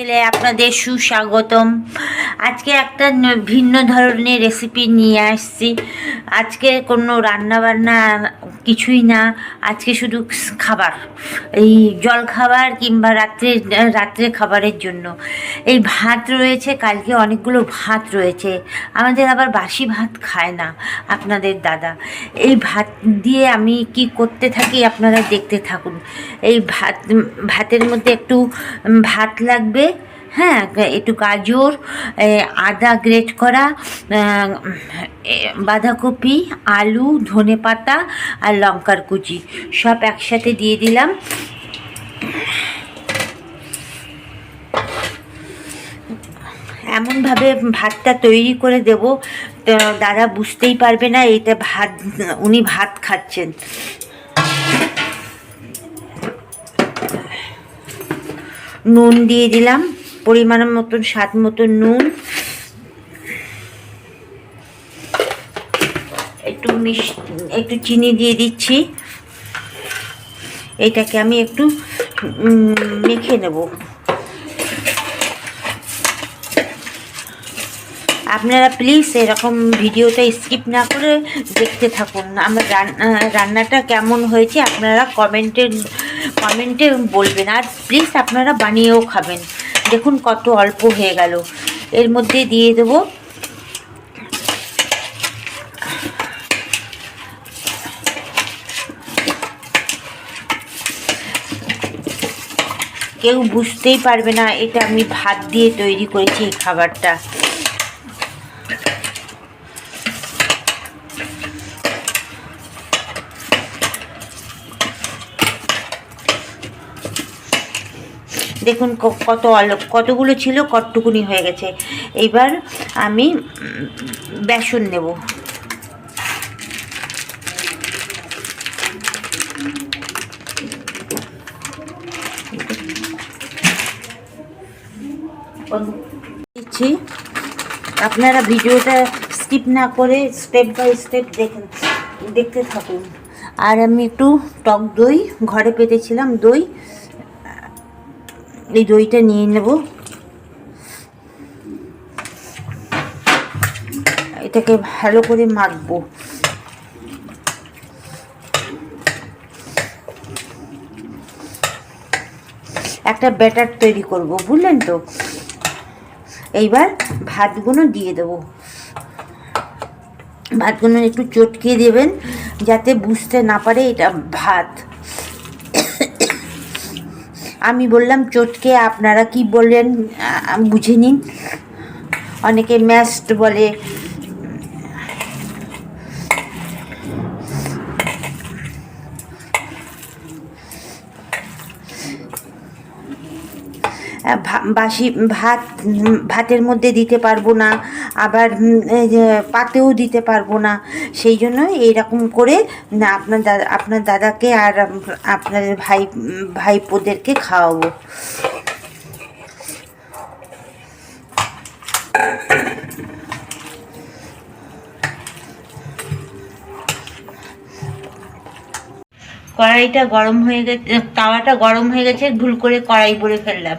চ্যানেলে আপনাদের সুস্বাগতম। আজকে একটা ভিন্ন ধরনের রেসিপি নিয়ে আসছি। আজকে কোনো রান্না বান্না কিছুই না। আজকে শুধু খাবার। এই জল খাবার কিংবা রাত্রে রাত্রে খাবারের জন্য। এই ভাত রয়েছে, কালকে অনেকগুলো ভাত রয়েছে। আমাদের আবার বাসি ভাত খায় না আপনাদের দাদা। এই ভাত দিয়ে আমি কি করতে থাকি আপনারা দেখতে থাকুন। এই ভাত, ভাতের মধ্যে একটু ভাত লাগবে হ্যাঁ একটু গাজর আদা গ্রেট করা বাঁধাকপি, আলু, ধনে পাতা আর লঙ্কার কুচি। সব একসাথে দিয়ে দিলাম। এমনভাবে ভাতটা তৈরি করে দেব। দাদা বুঝতেই পারবে না এটা ভাত, উনি ভাত খাচ্ছেন। নুন দিয়ে দিলাম। পরিমাণ মতন, স্বাদ মতন নুন। একটু মিশ, একটু চিনি দিয়ে দিচ্ছি। এটাকে আমি একটু মেখে নেব। আপনারা প্লিজ এরকম ভিডিওটা স্কিপ না করে দেখতে থাকুন। আমার রান্না রান্নাটা কেমন হয়েছে আপনারা কমেন্টে কমেন্টে বলবেন। আর প্লিজ আপনারা বানিয়েও খাবেন। দেখুন কত অল্প হয়ে গেল। এর মধ্যে দিয়ে দেবো। কেউ বুঝতেই পারবে না, এটা আমি ভাত দিয়ে তৈরি করেছি এই খাবারটা। দেখুন কত কতগুলো ছিল, কতটুকুনি হয়ে গেছে। এইবার আমি বেসন নেব। দিচ্ছি। আপনারা ভিডিওটা স্কিপ না করে স্টেপ বাই স্টেপ দেখেন, দেখতে থাকুন। আর আমি একটু টক দই, ঘরে পেতেছিলাম দই। এই দইটা নিয়ে নেব। এটাকে ভালো করে মাখবো। একটা ব্যাটার তৈরি করব, বুঝলেন তো? এইবার ভাতগুলো দিয়ে দেবো। ভাতগুলো একটু চটকিয়ে দেবেন, যাতে বুঝতে না পারে এটা ভাত। আমি বললাম চটকে আপনারা কি বললেন? বুঝে নিন অনেকে ম্যাস্ট বলে বাসি, ভাত ভাতের মধ্যে দিতে পারব না, আবার পাতেও দিতে পারব না। সেই জন্য এইরকম করে আপনার দাদা আপনার দাদাকে আর আপনার ভাই, ভাইপোদেরকে খাওয়াবো। কড়াইটা গরম হয়ে গেছে, তাওয়াটা গরম হয়ে গেছে, ভুল করে কড়াই পরে ফেললাম।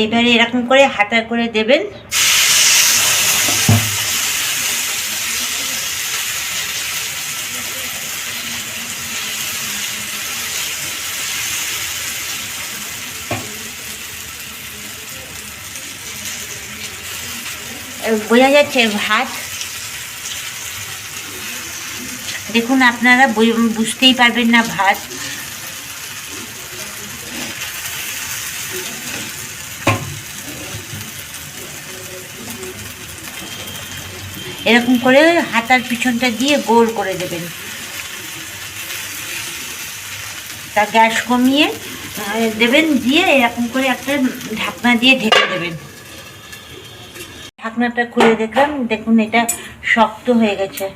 এইবারে এরকম করে হাতা করে দেবেন। বোঝা যাচ্ছে ভাত? দেখুন, আপনারা বুঝতেই পারবেন না ভাত। এরকম করে হাতার পিছনটা দিয়ে গোল করে দেবেন। তা গ্যাস কমিয়ে দেবেন, দিয়ে এরকম করে একটা ঢাকনা দিয়ে ঢেকে দেবেন। ঢাকনাটা খুলে দেখলাম, দেখুন এটা শক্ত হয়ে গেছে।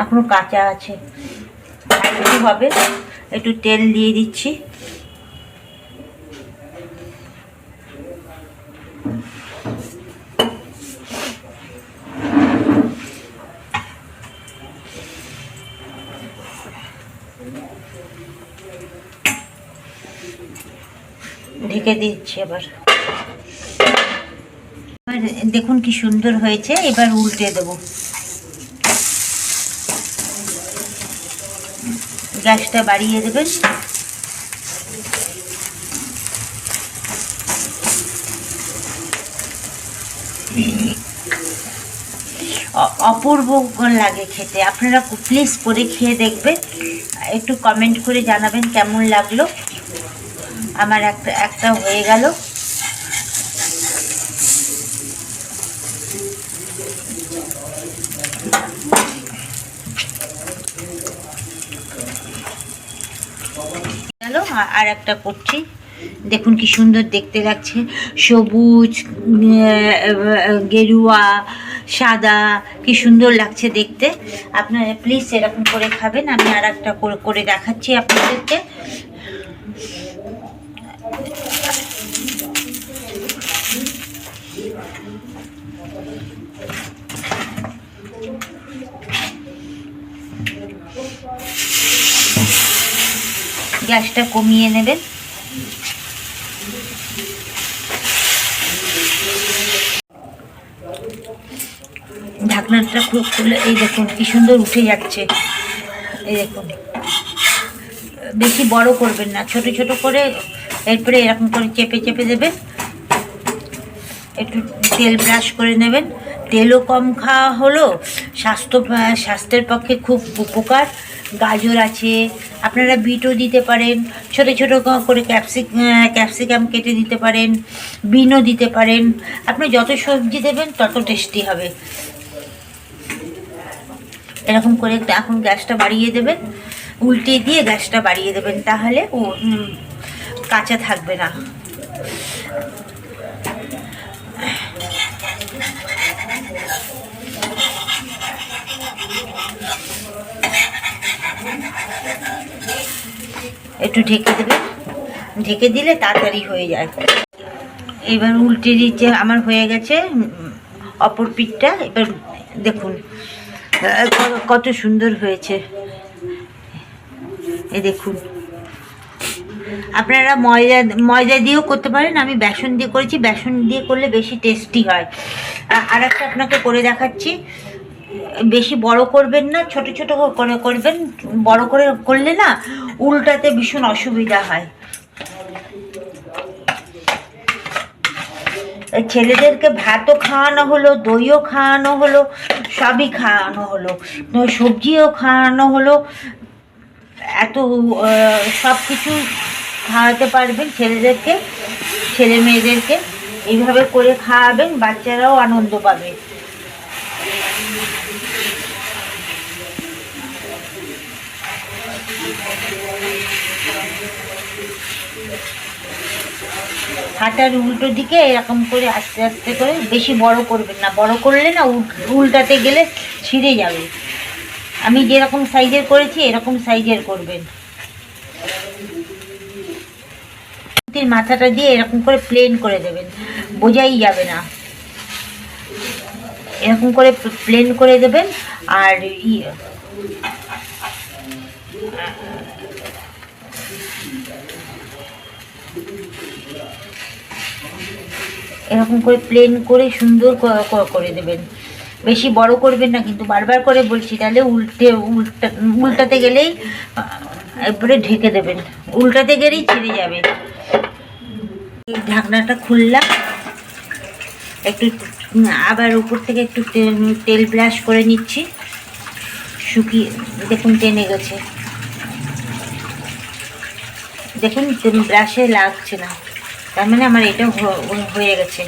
এখনও কাঁচা আছে। হবে। একটু তেল দিয়ে দিচ্ছি। ঢেকে দিচ্ছি এবার। দেখুন কি সুন্দর হয়েছে। এবার উল্টে দেবো। গ্যাসটা বাড়িয়ে দেবেন। অপূর্ব লাগে খেতে। আপনারা প্লিজ করে খেয়ে দেখবেন। একটু কমেন্ট করে জানাবেন কেমন লাগল। আমার একটা একটা হয়ে গেল। আর একটা করছি। দেখুন কি সুন্দর দেখতে লাগছে। সবুজ গেরুয়া, সাদা, কি সুন্দর লাগছে দেখতে। আপনারা প্লিজ এরকম করে খাবেন। আমি আর একটা করে দেখাচ্ছি আপনাদেরকে। গ্যাসটা কমিয়ে নেবেন। ঢাকনাটা খুব খুলে, এই দেখুন কি সুন্দর উঠে যাচ্ছে। এই দেখুন। বেশি বড় করবেন না, ছোট ছোট করে এরপরে এরকম করে চেপে চেপে দেবেন। একটু তেল ব্রাশ করে নেবেন। তেলও কম খাওয়া হলো। স্বাস্থ্য, স্বাস্থ্যের পক্ষে খুব উপকার। গাজর আছে, আপনারা বিটও দিতে পারেন, ছোট ছোট করে ক্যাপসিক ক্যাপসিকাম কেটে দিতে পারেন, বিনও দিতে পারেন, আপনি যত সবজি দেবেন তত টেস্টি হবে। এরকম করে এখন গ্যাসটা বাড়িয়ে দেবেন, উল্টে দিয়ে গ্যাসটা বাড়িয়ে দেবেন, তাহলে ও কাঁচা থাকবে না। একটু ঢেকে দেবে। ঢেকে দিলে তাড়াতাড়ি হয়ে যায়। এবার উল্টে দিচ্ছে, আমার হয়ে গেছে অপর পিঠটা। এবার দেখুন কত সুন্দর হয়েছে। এ দেখুন। আপনারা ময়দা ময়দা দিয়েও করতে পারেন, আমি বেসন দিয়ে করেছি। বেসন দিয়ে করলে বেশি টেস্টি হয়। আর একটা আপনাকে করে দেখাচ্ছি। বেশি বড় করবেন না, ছোট ছোট করে করবেন, বড় করে করলে না উল্টাতে ভীষণ অসুবিধা হয়। ছেলেদেরকে ভাতও খাওয়ানো হলো, দইও খাওয়ানো হলো, সবই খাওয়ানো হলো সবজিও খাওয়ানো হলো। এত সব কিছু খাওয়াতে পারবেন ছেলেদেরকে ছেলে মেয়েদেরকে এইভাবে করে খাওয়াবেন, বাচ্চারাও আনন্দ পাবে। হাতার উল্টো দিকে এরকম করে আস্তে আস্তে করে বেশি বড় করবেন না। বড় করলে না উল- উল্টাতে গেলে ছিঁড়ে যাবে। আমি যেরকম সাইজের করেছি, এরকম সাইজের করবেন। মাথাটা দিয়ে এরকম করে প্লেন করে দেবেন। বোঝাই যাবে না। এরকম করে প্লেন করে দেবেন আর ইয়ে এরকম করে প্লেন করে সুন্দর করে দেবেন। বেশি বড় করবেন না, কিন্তু বারবার করে বলছি, তাহলে উল্টে, উল্টা, উল্টাতে গেলেই এরপরে ঢেকে দেবেন। উল্টাতে গেলেই ছিঁড়ে যাবে। ঢাকনাটা খুললাম। একটু আবার উপর থেকে একটু তেল ব্রাশ করে নিচ্ছি। শুকিয়ে, দেখুন টেনে গেছে। দেখুন ব্রাশে লাগছে না। তার মানে আমার এটা হয়ে গেছে।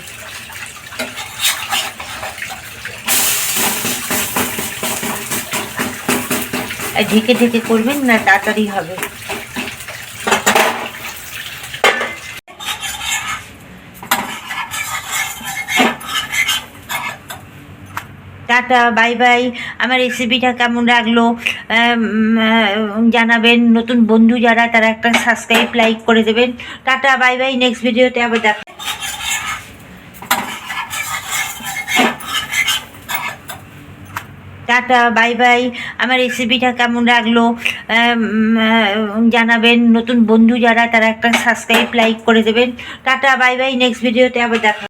ঢেকে ঢেকে করবেন না তাড়াতাড়ি হবে। টাটা বাই বাই। আমার রেসিপিটা কেমন লাগল? জানাবেন। নতুন বন্ধু যারা, তারা একটা সাবস্ক্রাইব লাইক করে দেবেন। Tata, bye by. নেক্সট ভিডিওতে আবার দেখা টাটা, বাই বাই। আমার রেসিপিটা কেমন লাগল? জানাবেন। নতুন বন্ধু যারা, তারা একটা সাবস্ক্রাইব লাইক করে দেবেন। Tata, bye by. নেক্সট ভিডিওতে আবার দেখা